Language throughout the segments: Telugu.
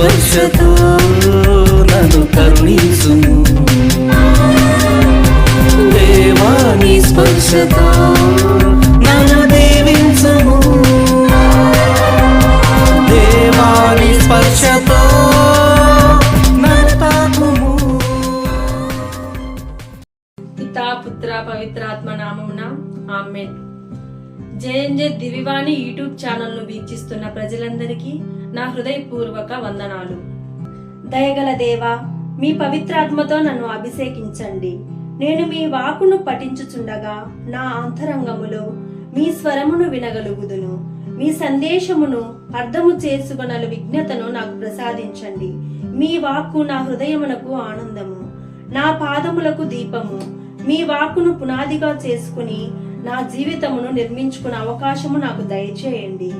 Больше జేఎన్జే దివివాణి యూట్యూబ్ ఛానల్ను వీక్షిస్తున్న ప్రజలందరికీ నా హృదయపూర్వక వందనాలు. దయగల దేవా మీ పవిత్రాత్మతో నన్ను అభిషేకించండి. నేను మీ వాకును పఠించుచుండగా నా అంతరంగములో మీ స్వరమును వినగలుగుదును. మీ సందేశమును అర్థము చేసుకొనలు విజ్ఞతను నాకు ప్రసాదించండి. మీ వాక్కు నా హృదయమునకు ఆనందము. నా పాదములకు దీపము. మీ వాక్కును పునాదిగా చేసుకుని నా జీవితమును నిర్మించుకునే అవకాశము నాకు దయచేయండి.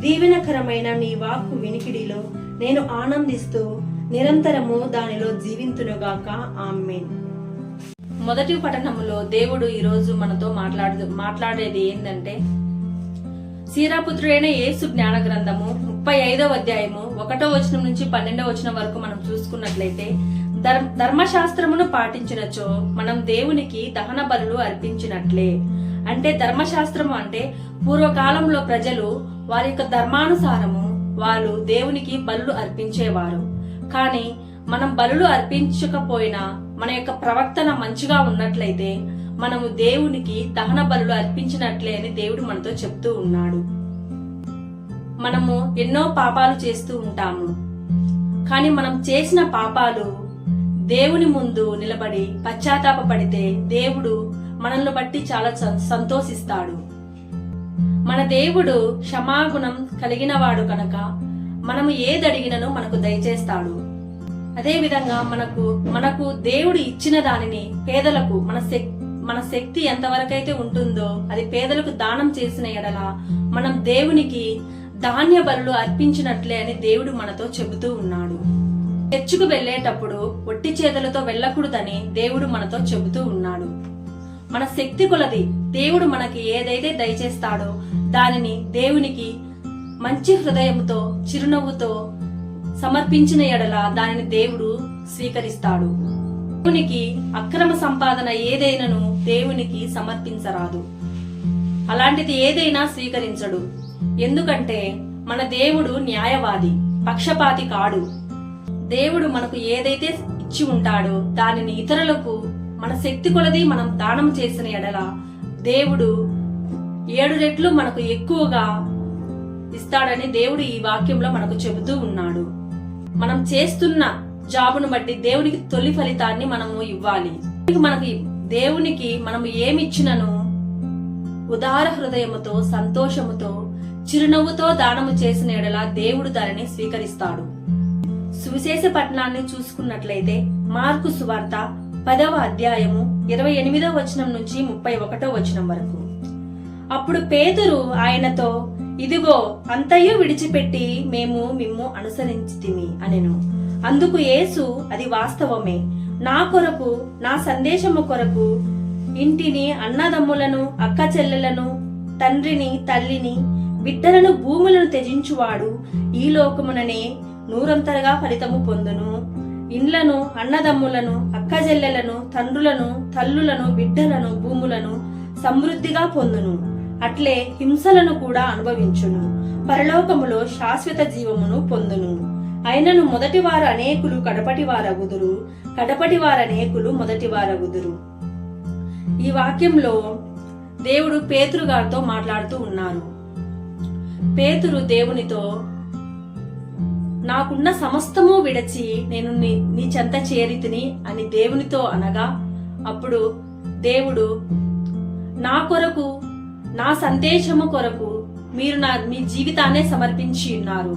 దీవెనకరమైన నీ వాక్కు వినికిడిలో నేను ఆనందిస్తూ నిరంతరము దానిలో జీవింతునుగాక. ఆమెన్. మొదటి పఠనములో దేవుడు ఈరోజు మనతో మాట్లాడు మాట్లాడేది ఏంటంటే సీరాపుత్రుడైన యేసు జ్ఞాన గ్రంథము ముప్పై ఐదవ అధ్యాయము ఒకటో వచనం నుంచి పన్నెండవ వచనం వరకు మనం చూసుకున్నట్లయితే ధర్మశాస్త్రమును పాటించినచో మనం దేవునికి దహన బలులు అర్పించినట్లే. అంటే ధర్మశాస్త్రము అంటే పూర్వకాలంలో ప్రజలు వారి యొక్క ధర్మానుసారము వాళ్ళు దేవునికి బలులు అర్పించేవారు. కానీ మనం బలులు అర్పించకపోయినా మన యొక్క ప్రవర్తన మంచిగా ఉన్నట్లయితే మనము దేవునికి దహన బలులు అర్పించినట్లే అని దేవుడు మనతో చెప్తూ ఉన్నాడు. మనము ఎన్నో పాపాలు చేస్తూ ఉంటాము. కానీ మనం చేసిన పాపాలు దేవుని ముందు నిలబడి పశ్చాత్తాపపడితే దేవుడు మనల్ని బట్టి చాలా సం- సంతోషిస్తాడు. మన దేవుడు క్షమాగుణం కలిగినవాడు కనుక మనము ఏదడిగినను మనకు దయచేస్తాడు. అదేవిధంగా మనకు మనకు దేవుడు ఇచ్చిన దానిని పేదలకు మన శక్తి మన శక్తి ఎంతవరకైతే ఉంటుందో అది పేదలకు దానం చేసిన ఎడల మనం దేవునికి ధాన్య బరులు అర్పించినట్లే అని దేవుడు మనతో చెబుతూ ఉన్నాడు. చర్చుకు వెళ్ళేటప్పుడు ఒట్టి చేతులతో వెళ్ళకూడదని దేవుడు మనతో చెబుతూ ఉన్నాడు. మన శక్తి కొలది దేవుడు మనకి ఏదైతే దయచేస్తాడో దానిని దేవునికి మంచి హృదయంతో చిరునవ్వుతో సమర్పించిన ఎడల దానిని దేవుడు స్వీకరిస్తాడు. దేవునికి అక్రమ సంపాదన ఏదైనను దేవునికి సమర్పించరాదు. అలాంటిది ఏదైనా స్వీకరించడు. ఎందుకంటే మన దేవుడు న్యాయవాది పక్షపాతి కాడు. దేవుడు మనకు ఏదైతే ఇచ్చి ఉంటాడో దానిని ఇతరులకు మన శక్తి కొలది మనం దానం చేసిన ఎడల దేవుడు ఏడు రెట్లు మనకు ఎక్కువగా ఇస్తాడని దేవుడు ఈ వాక్యంలో మనకు చెబుతూ ఉన్నాడు. మనం చేస్తున్న జాబును బట్టి దేవునికి తొలి ఫలితాన్ని మనము ఇవ్వాలి. మనకి దేవునికి మనం ఏమిచ్చినను ఉదార హృదయముతో సంతోషముతో చిరునవ్వుతో దానము చేసిన ఎడల దేవుడు దానిని స్వీకరిస్తాడు. సువిశేష పట్టణాన్ని చూసుకున్నట్లయితే మార్కు సువార్త పదవ అధ్యాయము ఇరవై ఎనిమిదో వచనం నుంచి ముప్పై ఒకటో వచనం వరకు. అప్పుడు పేతురు ఆయనతో ఇదిగో అంతయు విడిచిపెట్టి మేము మిమ్ము అనుసరించితిమి అనెను. అందుకు యేసు అది వాస్తవమే. నా కొరకు నా సందేశము కొరకు ఇంటిని అన్నదమ్ములను అక్క చెల్లెలను తండ్రిని తల్లిని బిడ్డలను భూములను త్యజించువాడు ఈ లోకముననే నూరంతరగా ఫలితము పొందును. ఇండ్లను అన్నదమ్ములను అక్కజెల్లెలను తండ్రులను తల్లులను బిడ్డలను భూములను సమృద్ధిగా పొందును. అట్లే హింసలను కూడా అనుభవించును. పరలోకములో శాశ్వత జీవమును పొందును. అయినను మొదటి వారు అనేకులు కడపటి వారగుదురు. కడపటి వారనేకులు మొదటి వారగుదురు. ఈ వాక్యంలో దేవుడు పేతురు గారితో మాట్లాడుతూ ఉన్నారు. పేతురు దేవునితో నాకున్న సమస్తము విడచి నేను నీ నీ చెంత చేరితిని అని దేవునితో అనగా అప్పుడు దేవుడు నా కొరకు నా సందేశము కొరకు మీరు నా మీ జీవితాన్నే సమర్పించి ఉన్నారు.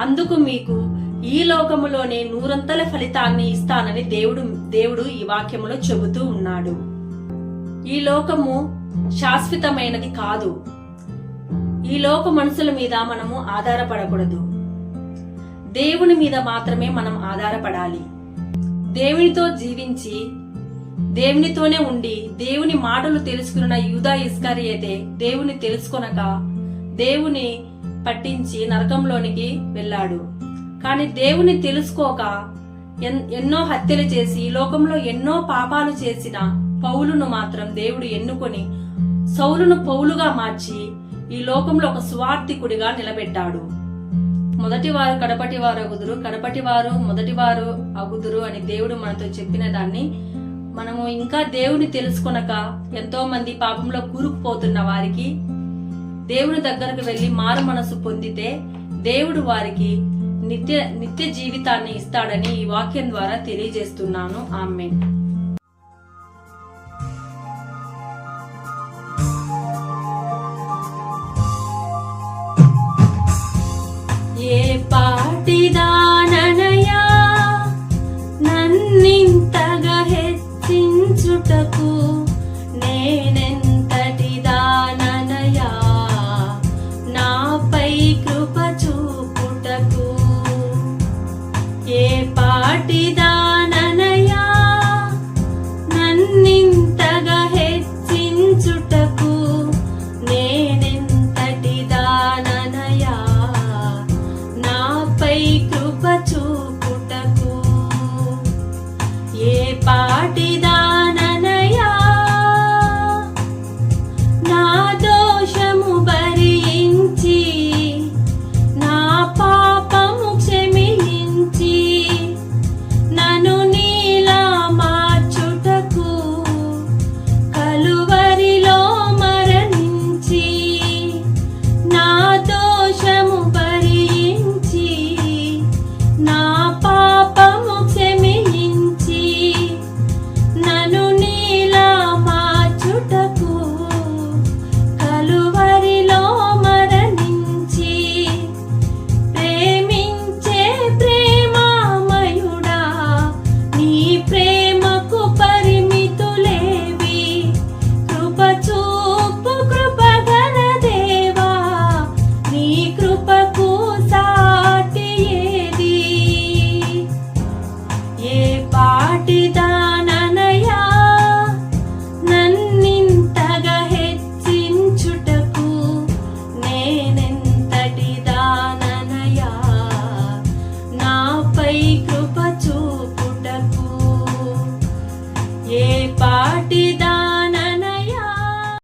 అందుకు మీకు ఈ లోకములోనే నూరంతల ఫలితాన్ని ఇస్తానని దేవుడు దేవుడు ఈ వాక్యములో చెబుతూ ఉన్నాడు. ఈ లోకము శాశ్వతమైనది కాదు. ఈ లోక మనుషుల మీద మనము ఆధారపడకూడదు. దేవుని మీద మాత్రమే మనం ఆధారపడాలి. దేవునితో జీవించి దేవునితోనే ఉండి దేవుని మాటలు తెలుసుకున్న యూదా ఇస్కరియతే దేవుని తెలుసుకొనక దేవుని పట్టించి నరకంలోనికి వెళ్ళాడు. కానీ దేవుని తెలుసుకోక ఎన్- ఎన్నో హత్యలు చేసి లోకంలో ఎన్నో పాపాలు చేసిన పౌలును మాత్రం దేవుడు ఎన్నుకొని సౌలును పౌలుగా మార్చి ఈ లోకంలో ఒక స్వార్థికుడిగా నిలబెట్టాడు. మొదటి వారు కడపటి వారు అగుదురు కడపటి వారు మొదటి వారు అగుదురు అని దేవుడు మనతో చెప్పిన దాన్ని మనము ఇంకా దేవుని తెలుసుకొనక ఎంతో మంది పాపంలో కూరుకుపోతున్న వారికి దేవుని దగ్గరకు వెళ్ళి మారు మనసు పొందితే దేవుడు వారికి నిత్య నిత్య జీవితాన్ని ఇస్తాడని ఈ వాక్యం ద్వారా తెలియజేస్తున్నాను. ఆమె pacho